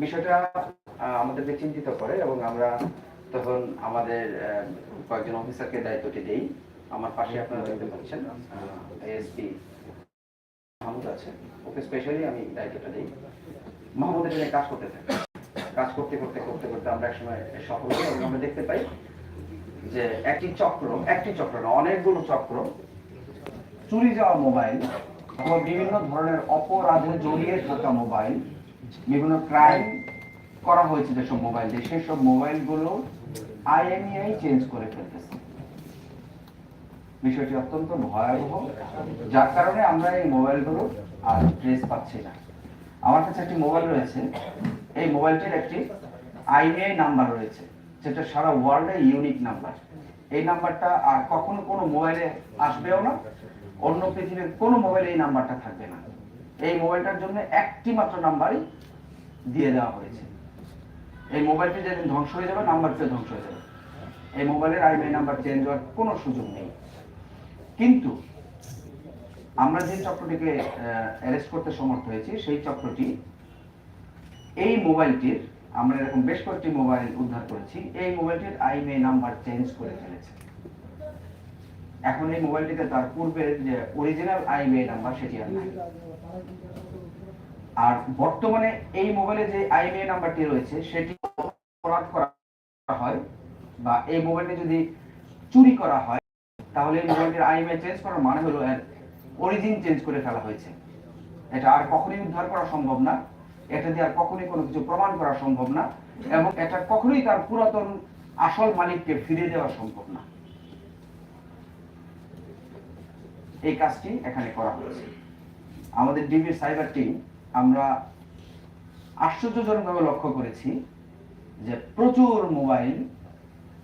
বিষয়টা আমাদেরকে চিন্তিত করে এবং আমরা তখন আমাদের কয়েকজন অফিসারকে দায়িত্বটি দেই। আমার পাশে আপনারা দেখতে পাচ্ছেন এএসপি মাহমুদ আছে। ওকে স্পেশালি আমি দায়িত্বটা দিই। মাহমুদ এটা নিয়ে কাজ করতে থাকে। কাজ করতে করতে করতে করতে আমরা একসময় সফল হই এবং আমরা দেখতে পাই যে একটি চক্র একটি চক্র না অনেকগুলো চক্র চুরি যাওয়া মোবাইল অথবা বিভিন্ন ধরনের অপরাধে জড়িয়ে থাকা মোবাইল বিভিন্ন ক্রাইম করা হয়েছে যেসব মোবাইল দিয়ে, সেসব মোবাইলগুলো আইএমইআই চেঞ্জ করে ফেলতেছে। বিষয়টি অত্যন্ত ভয়াবহ, যার কারণে আমরা এই মোবাইলগুলো আর ট্রেস পাচ্ছি না। আমার কাছে একটি মোবাইল রয়েছে। এই মোবাইলটির একটি আইএমইআই নাম্বার রয়েছে, যেটা সারা ওয়ার্ল্ডে ইউনিক নাম্বার। এই নাম্বারটা আর কখনো কোনো মোবাইলে আসবেও না, অন্য পৃথিবীর কোনো মোবাইলে এই নাম্বারটা থাকবে না। এই মোবাইলটার জন্য একটি মাত্র নাম্বারই দিয়ে দেওয়া হয়েছে। এই মোবাইলটি যেদিন ধ্বংস হয়ে যাবে নাম্বারটিও ধ্বংস হয়ে যাবে। এই মোবাইলের আইএমআই নাম্বার চেঞ্জ হওয়ার কোনো সুযোগ নেই। কিন্তু আমরা যে চক্রটিকে অ্যারেস্ট করতে সমর্থ হয়েছি, সেই চক্রটি, এই মোবাইলটির, আমরা এরকম বেশ কয়েকটি মোবাইল উদ্ধার করেছি, এই মোবাইলটির আইএমআই নাম্বার চেঞ্জ করে ফেলেছে। এখন এই মোবাইলটিতে তার পূর্বের যে অরিজিনাল আইএমআই নাম্বার সেটি আর নাই। আর বর্তমানে এই মোবাইলে যে আইএমআই নাম্বারটি রয়েছে, সেটি অপরাধ করা হয় বা এই মোবাইলটি যদি চুরি করা হয়, তাহলে এই মোবাইলটির আইএমআই চেঞ্জ করার মানে হলো এর অরিজিন চেঞ্জ করে ফেলা হয়েছে। এটা আর কখনোই উদ্ধার করা সম্ভব না, এটা দিয়ে আর কখনোই কোনো কিছু প্রমাণ করা সম্ভব না, এবং এটা কখনোই তার পুরাতন আসল মালিককে ফিরে দেওয়া সম্ভব না। এই কাজটি এখানে করা হয়েছে। আমাদের ডিবির সাইবার টিম আমরা আশ্চর্যজনকভাবে লক্ষ্য করেছি যে প্রচুর মোবাইল,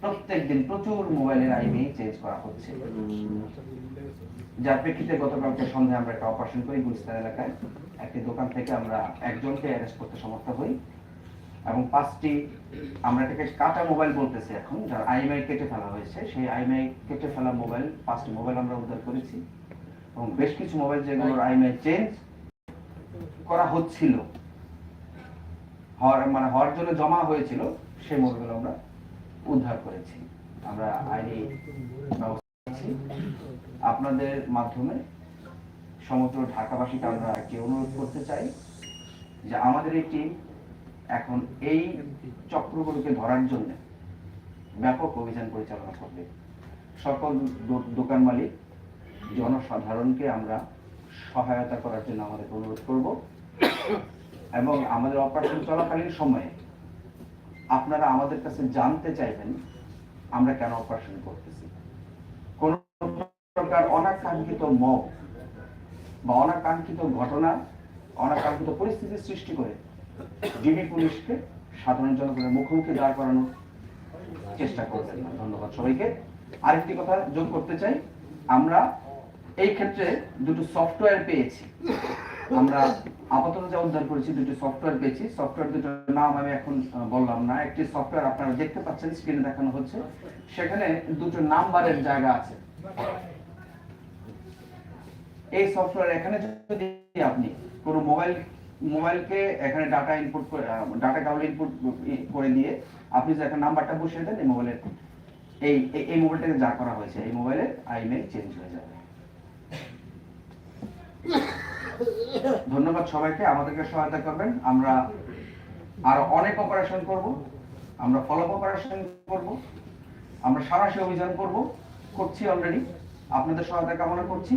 প্রত্যেক দিন প্রচুর মোবাইলের আইডি চেঞ্জ করা হচ্ছে। যার প্রেক্ষিতে গতকালকে সন্ধ্যায় আমরা একটা অপারেশন করি গুলিস্তান এলাকায়। একটি দোকান থেকে আমরা একজনকে অ্যারেস্ট করতে সমর্থ হই। এবং পাঁচটি, আমরা এটাকে কাটা মোবাইল বলতেছি এখন, যার আইএমআই কেটে ফেলা হয়েছে। সেই আইএমআই কেটে ফেলা মোবাইল, পাঁচটি মোবাইল আমরা উদ্ধার করেছি। এবং বেশ কিছু মোবাইল যেগুলোর আইএমআই চেঞ্জ করা হচ্ছিল। হওয়ার মানে হওয়ার জন্য জমা হয়েছিল, সেই মোবাইলগুলো আমরা উদ্ধার করেছি। আমরা আইনি। আপনাদের মাধ্যমে সমগ্র ঢাকাবাসীকে আমরা একটি অনুরোধ করতে চাই যে আমাদের এই টিম এখন এই চক্রগুলোকে ধরার জন্য ব্যাপক অভিযান পরিচালনা করবে। সকল দোকান মালিক জনসাধারণকে আমরা সহায়তা করার জন্য আমাদের অনুরোধ করব। এবং আমাদের অপারেশন চলাকালীন সময়ে আপনারা আমাদের কাছে জানতে চাইবেন, আমরা কেন অপারেশন করতেছি। কোন প্রকার অনাকাঙ্ক্ষিত মব বা অনাকাঙ্ক্ষিত ঘটনা, অনাকাঙ্ক্ষিত পরিস্থিতি সৃষ্টি করে ডিবি পুলিশকে, সাধারণ জনগণের মুখোমুখি দাঁড় করানোর চেষ্টা করবেন ধন্যবাদ সবাইকে। আরেকটি কথা যোগ করতে চাই। আমরা এই ক্ষেত্রে দুটো সফটওয়্যার পেয়েছি। আমরা আপাতত যা উদ্ধার করেছি, দুটো সফটওয়্যার পেয়েছি। সফটওয়্যার দুটোর নাম আমি এখন বললাম না। একটি সফটওয়্যার আপনারা দেখতে পাচ্ছেন স্ক্রিনে দেখানো হচ্ছে। সেখানে দুটো নাম্বারের জায়গা আছে। এই সফটওয়্যার এখানে যদি আপনি কোনো মোবাইল মোবাইলকে এখানে ডাটা ইনপুট করে ডাটা কাউন্ট ইনপুট করে দিয়ে আপনি যে একটা নাম্বারটা বসিয়ে দেন, এই মোবাইলের এই- এই মোবাইলটাকে যা করা হয়েছে, এই মোবাইলের আইমেল চেঞ্জ হয়ে যাবে। ধন্যবাদ সবাইকে, আমাদেরকে সহায়তা করবেন। আমরা আরও অনেক অপারেশন করব, আমরা ফলো অপারেশন করব, আমরা সারাশি অভিযান করব, করছি অলরেডি আপনাদের সহায়তা কামনা করছি,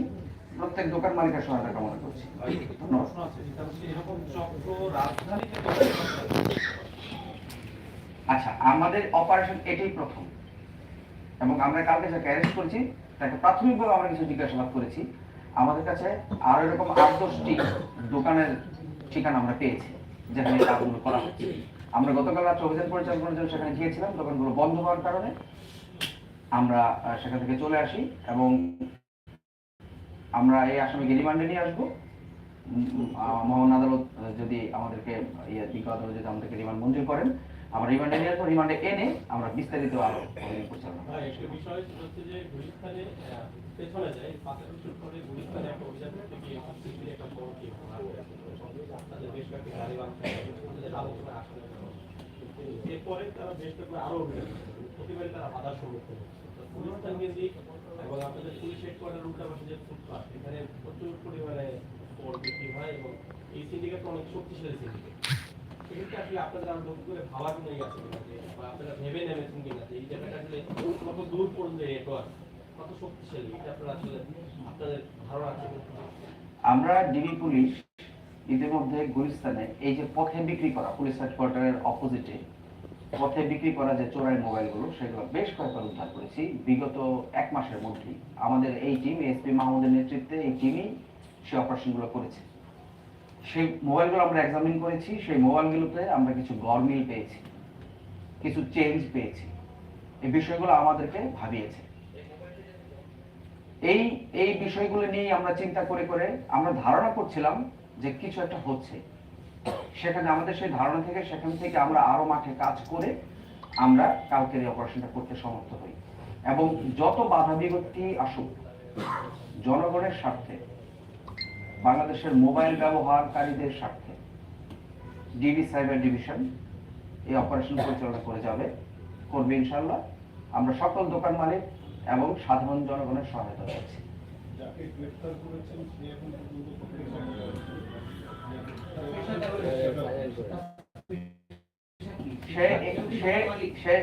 প্রত্যেক দোকান মালিকের সহায়তা কামনা করছি? আচ্ছা আমাদের অপারেশন এটাই প্রথম। এবং আমরা কালকে যাকে অ্যারেস্ট করেছি, তাকে প্রাথমিকভাবে আমরা কিছু জিজ্ঞাসাবাদ করেছি। আমাদের কাছে আরও এরকম আট, দশটি দোকানের ঠিকানা আমরা পেয়েছি, যেখানে কাজগুলো করা হচ্ছে। আমরা গতকাল রাত্রে অভিযান পরিচালনার জন্য সেখানে গিয়েছিলাম। দোকানগুলো বন্ধ হওয়ার কারণে আমরা সেখান থেকে চলে আসি এবং আমরা এই আসামিকে রিমান্ডে নিয়ে আসব। মহান আদালত যদি আমাদেরকে ইয়ে যদি আমাদেরকে রিমান্ড মঞ্জুর করেন আমরা রিমান্ডে নিয়ে আসব রিমান্ডে এনে আমরা বিস্তারিত আরও পরিচালনা এরপরে তারা বেশ আরও তারা এবং আপনাদের পুলিশ হেডকোয়ার্টার উল্টাপাশে যে ফুটপাথ এখানে প্রচুর পরিমাণে পর বিক্রি হয় এই অনেক শক্তিশালী আমরা ডিবি পুলিশ ইতিমধ্যে গুলিস্তানে এই যে পথে বিক্রি করা পুলিশ হেডকোয়ার্টারের অপোজিটে পথে বিক্রি করা যে চোরাই মোবাইলগুলো, সেগুলো বেশ কয়েকবার উদ্ধার করেছি। বিগত এক মাসের মধ্যেই আমাদের এই টিম, এসপি মাহমুদের নেতৃত্বে এই টিমই সেই অপারেশনগুলো করেছে। সেই মোবাইলগুলো আমরা এক্সামিন করেছি, সেই মোবাইলগুলোতে আমরা কিছু গরমিল পেয়েছি, কিছু চেঞ্জ পেয়েছি। এই বিষয়গুলো আমাদেরকে ভাবিয়েছে। এই এই বিষয়গুলো নিয়ে আমরা চিন্তা করে করে আমরা ধারণা করছিলাম যে কিছু একটা হচ্ছে। সেখানে আমাদের সেই ধারণা থেকে সেখান থেকে আমরা আরও মাঠে কাজ করে আমরা কালকের এই অপারেশনটা করতে সমর্থ হই। এবং যত বাধা বিপত্তি আসুক, জনগণের স্বার্থে বাংলাদেশের মোবাইল ব্যবহারকারীদের স্বার্থে ডিবি সাইবার ডিভিশন এই অপারেশন পরিচালনা করে যাবে। করবে ইনশাল্লাহ আমরা সকল দোকান মালিক এবং সাধারণ জনগণের সহায়তা করেছেন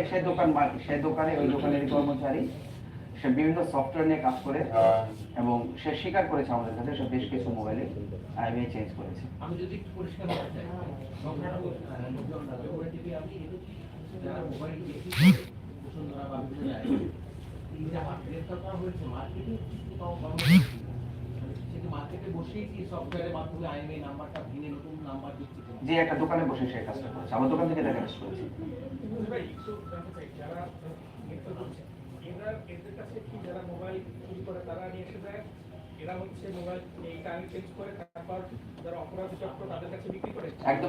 সে দোকান সে দোকানে ওই দোকানের কর্মচারী। সে বিভিন্ন সফটওয়্যার নিয়ে কাজ করে এবং সে স্বীকার করেছে আমাদের কাছে সে বেশ কিছু মোবাইলে আইএমএ চেঞ্জ করেছে। আমি যদি একটু পরিষ্কার করতে চাই। মানে যে একটা দোকানে বসে সে কাজটা করেছে। আমার দোকান থেকে দেখা করেছে এরা এদের কাছে কি যারা মোবাইল চুরি করে তারা নিয়ে এসে দেয় এরা হচ্ছে মোবাইল এই টাইম চেঞ্জ করে তারপর যারা অপরাধী চক্র তাদের কাছে বিক্রি করে।